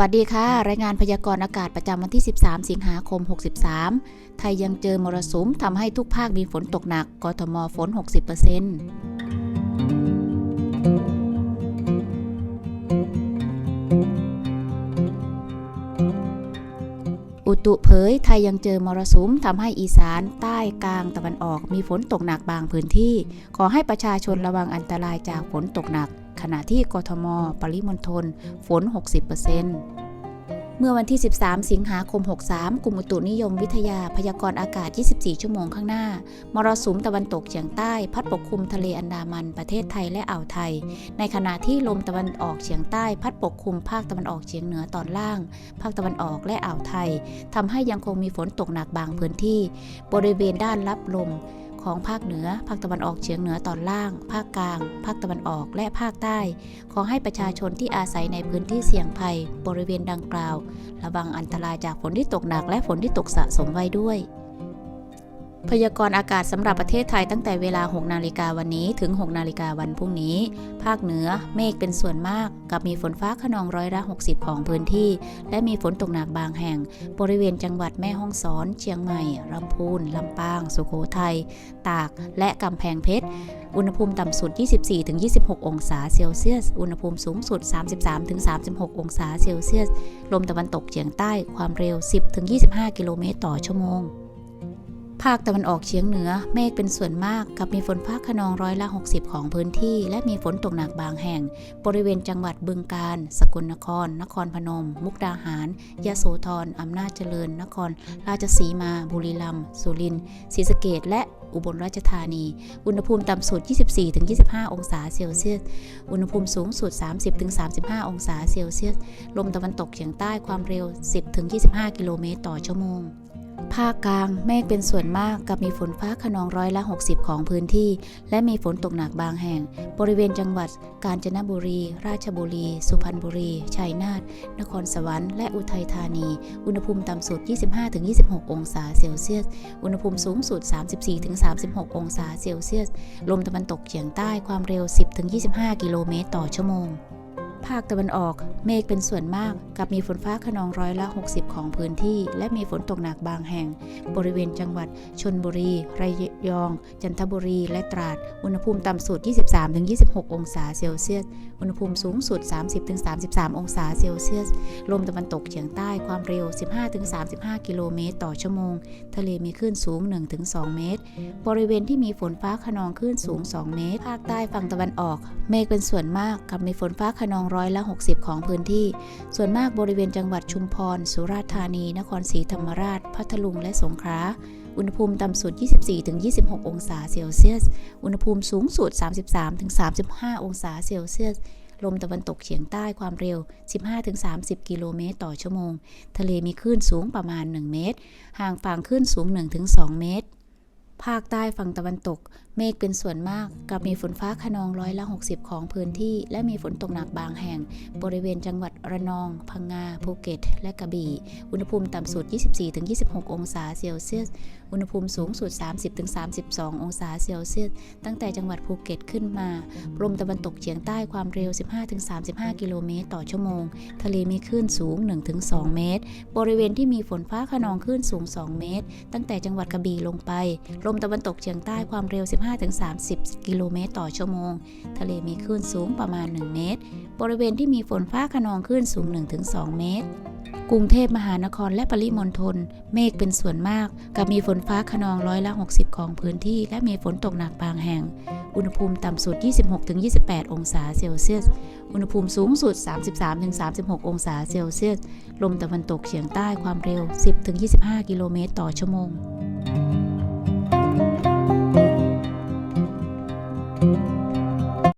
วัสดีค่ะ รายงานพยากรณ์อากาศประจำวันที่ 13 สิงหาคม 63 ไทยยังเจอมรสุมทำให้ทุกภาคมีฝนตกหนัก กทมฝน 60%อุตุเผยไทยยังเจอมรสุมทำให้อีสานใต้กลางตะวันออกมีฝนตกหนักบางพื้นที่ ขอให้ประชาชนระวังอันตรายจากฝนตกหนัก ขณะที่กทม ปริมณฑลฝน 60%เมื่อวันที่ 13 สิงหาคม 63 กลุ่มอุตุนิยมวิทยาพยากรณ์อากาศ 24 ชั่วโมงข้างหน้า มรสุมตะวันตกเฉียงใต้ พัดปกคลุมทะเลอันดามัน ประเทศไทยและอ่าวไทย ในขณะที่ลมตะวันออกเฉียงใต้ พัดปกคลุมภาคตะวันออกเฉียงเหนือตอนล่าง ภาคตะวันออกและอ่าวไทยทำให้ยังคงมีฝนตกหนักบางพื้นที่ บริเวณด้านรับลม ของภาคเหนือ ภาคตะวันออกเฉียงเหนือตอนล่าง ภาคกลาง ภาคตะวันออก และภาคใต้ ขอให้ประชาชนที่อาศัยในพื้นที่เสี่ยงภัย บริเวณดังกล่าว ระวังอันตรายจากฝนที่ตกหนักและฝนที่ตกสะสมไว้ด้วย พยากรณ์อากาศสำหรับประเทศไทยตั้งแต่เวลา 6 นาฬิกาวันนี้ถึง 6 นาฬิกาวันพรุ่งนี้ ภาคเหนือเมฆเป็นส่วนมาก กับมีฝนฟ้าขนองร้อยละ 60 ของพื้นที่ และมีฝนตกหนักบางแห่ง บริเวณจังหวัดแม่ฮ่องสอน เชียงใหม่ลำพูนลำปาง สุโขทัย ตาก และกำแพงเพชร อุณหภูมิต่ำสุด 24-26 องศาเซลเซียส อุณหภูมิสูงสุด 33-36 องศาเซลเซียส ลมตะวันตกเฉียงใต้ความเร็ว 10-25 กิโลเมตรต่อชั่วโมง ภาคตะวันออกเฉียงเหนือเมฆเป็นส่วนมากกับมีฝนฟ้าขนองร้อยละ 60 ของพื้นที่ และมีฝนตกหนักบางแห่ง บริเวณจังหวัดบึงกาฬสกลนคร นครพนม มุกดาหาร ยะโสธรอำนาจเจริญ นคร ราชสีมา บุรีรัมย์สุรินทร์ศรีสะเกษและอุบลราชธานี อุณหภูมิต่ำสุด 24-25 องศาเซลเซียส อุณหภูมิสูงสุด 30-35 องศาเซลเซียส ลมตะวันตกเฉียงใต้ความเร็ว 10-25 กิโลเมตรต่อชั่วโมง ภาคกลางเมฆเป็นส่วนมากกับมีฝนฟ้าขนองร้อยละ 60 ของพื้นที่ และมีฝนตกหนักบางแห่ง บริเวณจังหวัด กาญจนบุรี ราชบุรี สุพรรณบุรี ชัยนาทนครสวรรค์และอุทัยธานี อุณหภูมิต่ำสุด 25-26 องศาเซลเซียส อุณหภูมิสูงสุด 34-36 องศาเซลเซียส ลมตะวันตกเฉียงใต้ความเร็ว 10-25 กิโลเมตรต่อชั่วโมง ภาคตะวันออกเมฆเป็นส่วนมากกับมีฝนฟ้าขนองร้อยละ 60 ของพื้นที่ และมีฝนตกหนักบางแห่ง บริเวณจังหวัดชนบุรี ระยอง จันทบุรี และตราด อุณหภูมิต่ำสุด 23-26 องศาเซลเซียส อุณหภูมิสูงสุด 30-33 องศาเซลเซียส ลมตะวันตกเฉียงใต้ความเร็ว 15-35 กิโลเมตรต่อชั่วโมง ทะเลมีคลื่นสูง 1-2 เมตร บริเวณที่มีฝนฟ้าขนองคลื่นสูง 2 เมตร ภาคใต้ฝั่งตะวันออก เมฆเป็นส่วนมากกับมีฝนฟ้าขนองร้อยละ 60 ของพื้นที่ ส่วนมากบริเวณจังหวัดชุมพร สุราษฎร์ธานี นครศรีธรรมราช พัทลุง และสงขลา อุณหภูมิต่ำสุด 24-26 องศาเซลเซียส อุณหภูมิสูงสุด 33-35 องศาเซลเซียส ลมตะวันตกเฉียงใต้ความเร็ว 15-30 กิโลเมตรต่อชั่วโมง ทะเลมีคลื่นสูงประมาณ 1 เมตร ห่างฝั่งคลื่นสูง 1-2 เมตรภาคใต้ฝั่งตะวันตกเมฆเป็นส่วนมากกับมีฝนฟ้าขนองร้อยละ 60 ของพื้นที่ และมีฝนตกหนักบางแห่ง บริเวณจังหวัดระนอง พังงา ภูเก็ต และกระบี่ อุณหภูมิต่ำสุด 24-26 องศาเซลเซียส อุณหภูมิสูงสุด 30-32 องศาเซลเซียส ตั้งแต่จังหวัดภูเก็ตขึ้นมา ลมตะวันตกเฉียงใต้ความเร็ว 15-35 กิโลเมตรต่อชั่วโมง ทะเลมีคลื่นสูง 1-2 เมตร บริเวณที่มีฝนฟ้าขนองคลื่นสูง 2 เมตร ตั้งแต่จังหวัดกระบี่ลงไป ลมตะวันตกเฉียงใต้ความเร็ว15-30 กิโลเมตรต่อชั่วโมง ทะเลมีคลื่นสูงประมาณ 1 เมตร บริเวณที่มีฝนฟ้าขนองคลื่นสูง 1-2 เมตร กรุงเทพมหานครและปริมณฑลเมฆเป็นส่วนมาก กับมีฝนฟ้าขนองร้อยละ 60 ของพื้นที่ และมีฝนตกหนักบางแห่ง อุณหภูมิต่ำสุด 26-28 องศาเซลเซียส อุณหภูมิสูงสุด 33-36 องศาเซลเซียส ลมตะวันตกเฉียงใต้ความเร็ว 10-25 กิโลเมตรต่อชั่วโมง